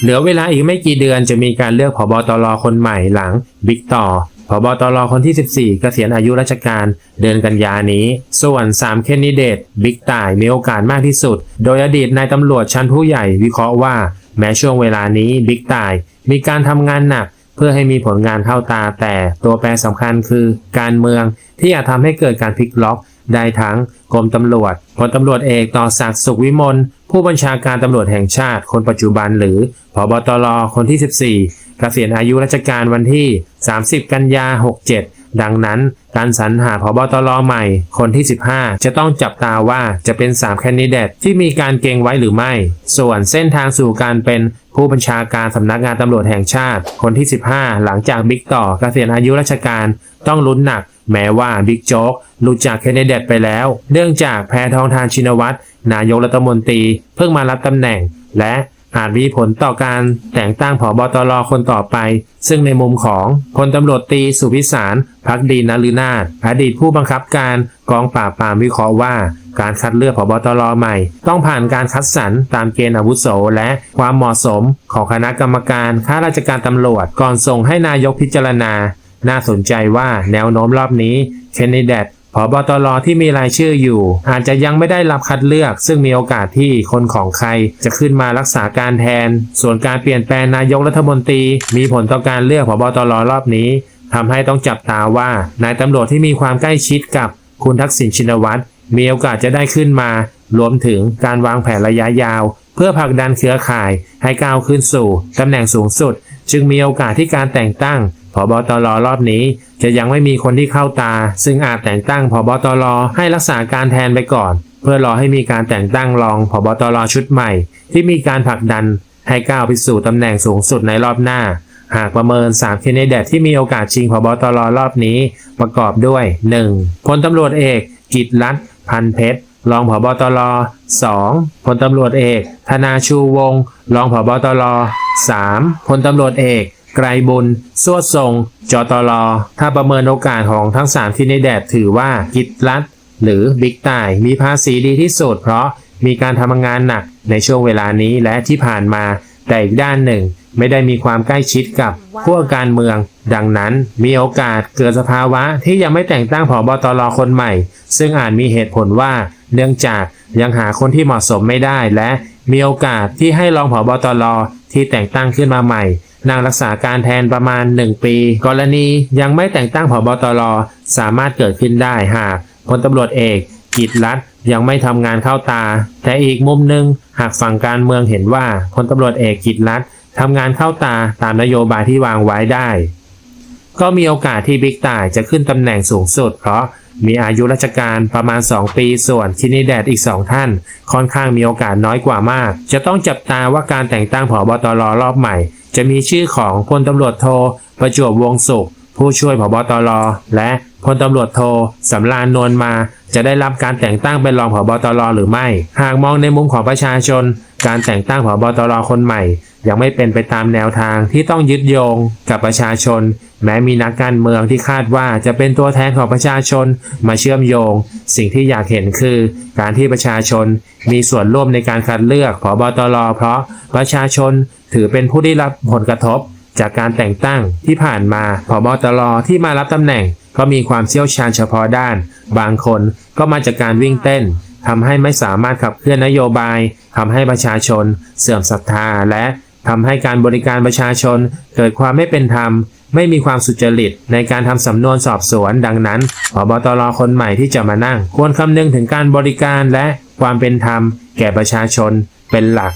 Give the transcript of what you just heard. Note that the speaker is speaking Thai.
เหลือเวลาอีกไม่กี่เดือนจะมีการเลือกผบตรคนใหม่หลังบิ๊กต่อผบตรคนที่ 14 เกษียณอายุราชการ เดือนกันยานี้ ส่วน3แคนดิเดตบิ๊กต่ายมีโอกาสมากที่สุด โดยอดีตนายตำรวจชั้นผู้ใหญ่วิเคราะห์ว่า แม้ช่วงเวลานี้บิ๊กต่าย มีการทำงานหนัก เพื่อให้มีผลงานเข้าตาแต่ตัวแปรสำคัญคือ การเมืองที่อาจทำให้เกิดการพลิกล็อก ได้ทั้งกรมตำรวจพลตำรวจเอกต่อศักดิ์สุขวิมลผู้บัญชาการตำรวจแห่งชาติคนปัจจุบันหรือพบตรคนที่ 14 เกษียณอายุราชการวันที่ 30 กันยา 67 ดังนั้น การสรรหาพบตรใหม่ คนที่ 15 จะต้องจับตาว่าจะเป็น3แคนดิเดตที่มีการเกรงไว้หรือไม่ ส่วนเส้นทางสู่การเป็นผู้บัญชาการสำนักงานตำรวจแห่งชาติ คนที่ 15 หลังจากบิ๊กต่อเกษียณอายุราชการต้องลุ้นหนัก แม้ว่าบิ๊กโจ๊กหลุดจากแคนดิเดตไปแล้ว เนื่องจากแพทองทานชินวัตรนายกรัฐมนตรีเพิ่งมารับตำแหน่ง และอาจมีผลต่อการแต่งตั้งผบตรคนต่อไป ซึ่งในมุมของพลตำรวจตรีสุพิสารพักดีนฤนาถอดีตผู้บังคับการกองปราบปรามวิเคราะห์ว่า การคัดเลือกผบตรใหม่ ต้องผ่านการคัดสรรตามเกณฑ์อาวุโสและความเหมาะสมของคณะกรรมการข้าราชการตำรวจก่อนส่งให้นายกพิจารณา น่าสนใจว่าแนวโน้มรอบนี้แคนดิเดตผบตรที่มีรายชื่ออยู่ อาจจะยังไม่ได้รับคัดเลือก ซึ่งมีโอกาสที่คนของใครจะขึ้นมารักษาการแทน ส่วนการเปลี่ยนแปลงนายกรัฐมนตรี มีผลต่อการเลือกผบตรรอบนี้ทำให้ต้องจับตาว่านายตำรวจที่มีความใกล้ชิดกับคุณทักษิณชินวัตรมีโอกาสจะได้ขึ้นมา รวมถึงการวางแผนระยะยาว เพื่อผลักดันเครือข่ายให้ก้าวขึ้นสู่ตำแหน่งสูงสุด จึงมีโอกาสที่การแต่งตั้ง ผบตรรอบนี้ จะยังไม่มีคนที่เข้าตา ซึ่งอาจแต่งตั้งผบตรให้รักษาการแทนไปก่อน เพื่อรอให้มีการแต่งตั้งรองผบตรชุดใหม่ ที่มีการผลักดันให้ก้าวไปสู่ตำแหน่งสูงสุดในรอบหน้า หากประเมิน3คนดิเดตที่มีโอกาสชิงผบตรรอบนี้ ประกอบด้วย 1. พลตำรวจเอก กิตรัตน์พันเพชรรองผบตร 2. พลตำรวจเอก ธนาชูวงศ์รองผบตร 3. พลตำรวจเอก ไกรบุญสวดทรงจตรถ้าประเมินโอกาสของทั้ง 3 ที่ในแดดถือว่ากิตรัตหรือบิ๊กตายมีภาษีดีที่สุดเพราะมีการทำงานหนักในช่วงเวลานี้และที่ผ่านมา แต่อีกด้านหนึ่ง ไม่ได้มีความใกล้ชิดกับพวการเมือง ดังนั้นมีโอกาสเกิดสภาวะที่ยังไม่แต่งตั้งผบตรคนใหม่ ซึ่งอาจมีเหตุผลว่า เนื่องจากยังหาคนที่เหมาะสมไม่ได้และมีโอกาสที่ให้รองผบตรที่แต่งตั้งขึ้นมาใหม่ นางรักษาการแทนประมาณ 1 ปี กรณียังไม่แต่งตั้งผบตรสามารถเกิดขึ้นได้หากพลตำรวจเอกกิตรัตยังไม่ทำงานเข้าตา แต่อีกมุมหนึ่งหากฝั่งการเมืองเห็นว่าพลตำรวจเอกกิตรัตทำงานเข้าตาตามนโยบายที่วางไว้ได้ ก็มีโอกาสที่บิ๊กต่ายจะขึ้นตำแหน่งสูงสุด เพราะมีอายุราชการประมาณ 2 ปีส่วนคินิแดดอีก 2 ท่าน ค่อนข้างมีโอกาสน้อยกว่ามาก จะต้องจับตาว่าการแต่งตั้งผบตรรอบใหม่ จะมีชื่อของพลตำรวจโทประจวบวงสุข ผู้ช่วยผบตรและพลตำรวจโทสำรานนวลมา จะได้รับการแต่งตั้งเป็นรองผบตรหรือไม่ หากมองในมุมของประชาชน การแต่งตั้งผบตรคนใหม่ ยังไม่เป็นไปตามแนวทางที่ต้องยึดโยงกับประชาชน แม้มีนักการเมืองที่คาดว่าจะเป็นตัวแทนของประชาชนมาเชื่อมโยง สิ่งที่อยากเห็นคือ การที่ประชาชนมีส่วนร่วมในการคัดเลือกผบตรเพราะประชาชนถือเป็นผู้ได้รับผลกระทบ จากการแต่งตั้งที่ผ่านมาผบตรที่มารับตำแหน่ง ก็มีความเชี่ยวชาญเฉพาะด้าน บางคนก็มาจากการวิ่งเต้นทำให้ไม่สามารถขับเคลื่อนนโยบายทำให้ประชาชน เสื่อมศรัทธาและ ทำให้การบริการประชาชนเกิดความไม่เป็นธรรม ไม่มีความสุจริตในการทำสำนวนสอบสวน ดังนั้นผบตรคนใหม่ที่จะมานั่ง ควรคำนึงถึงการบริการและความเป็นธรรม แก่ประชาชนเป็นหลัก